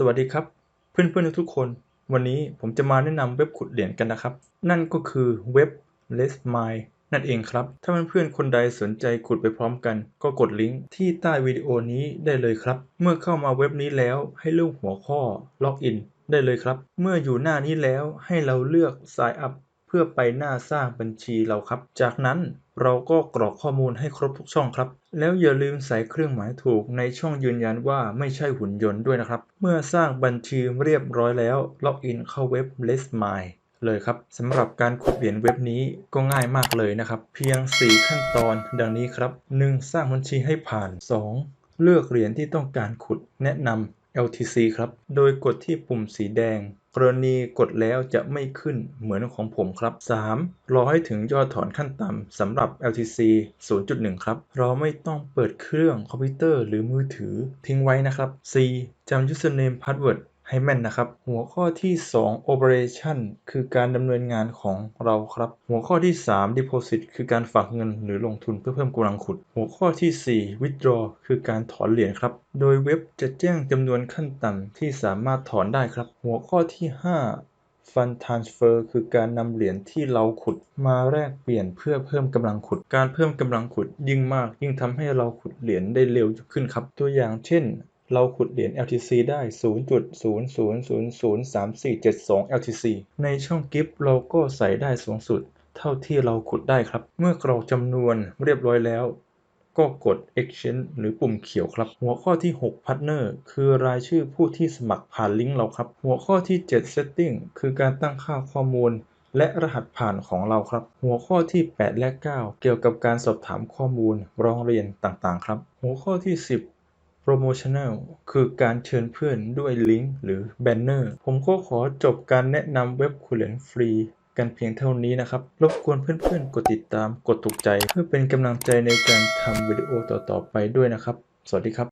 สวัสดีครับ เพื่อนๆทุกคน วันนี้ผมจะมาแนะนำเว็บขุดเหรียญกันนะครับ นั่นก็คือเว็บ Let's Mine นั่นเองครับ ถ้าเพื่อนๆคนใดสนใจขุดไปพร้อมกัน ก็กดลิงก์ที่ใต้วิดีโอนี้ได้เลยครับ เมื่อเข้ามาเว็บนี้แล้วให้เลือกหัวข้อ Login ได้เลยครับ เมื่ออยู่หน้านี้แล้วให้เราเลือก Sign Up เพื่อไปหน้าสร้างบัญชีเราครับ จากนั้น เราก็กรอกข้อมูลให้ครบทุกช่องครับ แล้วอย่าลืมใส่เครื่องหมายถูกในช่องยืนยันว่าไม่ใช่หุ่นยนต์ด้วยนะครับ เมื่อสร้างบัญชีเรียบร้อยแล้ว ล็อกอินเข้าเว็บ Let's Mine เลยครับสำหรับการขุดเหรียญเว็บนี้ก็ง่ายมากเลยนะครับ เพียง 4 ขั้นตอนดังนี้ครับ 1. สร้างบัญชีให้ผ่าน 2. เลือกเหรียญที่ต้องการขุดแนะนำ LTC ครับ โดยกดที่ปุ่มสีแดง กรณีกดแล้วจะไม่ขึ้นเหมือนของผมครับ 3. รอให้ถึงยอดถอนขั้นต่ำสำหรับ LTC 0.1 ครับ เราไม่ต้องเปิดเครื่องคอมพิวเตอร์หรือมือถือทิ้งไว้นะครับ 4. จำ username password ให้แม่นนะครับ หัวข้อที่ 2 operation คือการดำเนินงานของเราครับ หัวข้อที่ 3 deposit คือการฝากเงินหรือลงทุนเพื่อเพิ่มกำลังขุด หัวข้อที่ 4 withdraw คือการถอนเหรียญครับ โดยเว็บจะแจ้งจำนวนขั้นต่ำที่สามารถถอนได้ครับ หัวข้อที่ 5 Fund Transfer คือการนำเหรียญที่เราขุดมาแลกเปลี่ยนเพื่อเพิ่มกำลังขุด การเพิ่มกำลังขุดยิ่งมาก ยิ่งทำให้เราขุดเหรียญได้เร็วขึ้นครับ ตัวอย่างเช่น เราขุดเหรียญ LTC ได้ 0.00003472 LTC ในช่องกิฟต์เราก็ใส่ได้สูงสุด เท่าที่เราขุดได้ครับ เมื่อกรอกจำนวนเรียบร้อยแล้ว ก็กด Exchange หรือปุ่มเขียวครับ หัวข้อที่ 6 Partner คือรายชื่อผู้ที่สมัครผ่านลิงก์เราครับ หัวข้อที่ 7 Setting คือการตั้งค่าข้อมูลและรหัสผ่านของเราครับ หัวข้อที่ 8 และ 9 เกี่ยวกับการสอบถามข้อมูลร้องเรียนต่างๆ ครับ หัวข้อที่ 10 โปรโมชั่นแนลคือการเชิญเพื่อนด้วยลิงก์หรือแบนเนอร์ ผมก็ขอจบการแนะนำเว็บคูเลนฟรีกันเพียงเท่านี้นะครับ รบกวนเพื่อนๆ กดติดตาม กดถูกใจ เพื่อเป็นกำลังใจในการทำวิดีโอต่อๆไปด้วยนะครับ สวัสดีครับ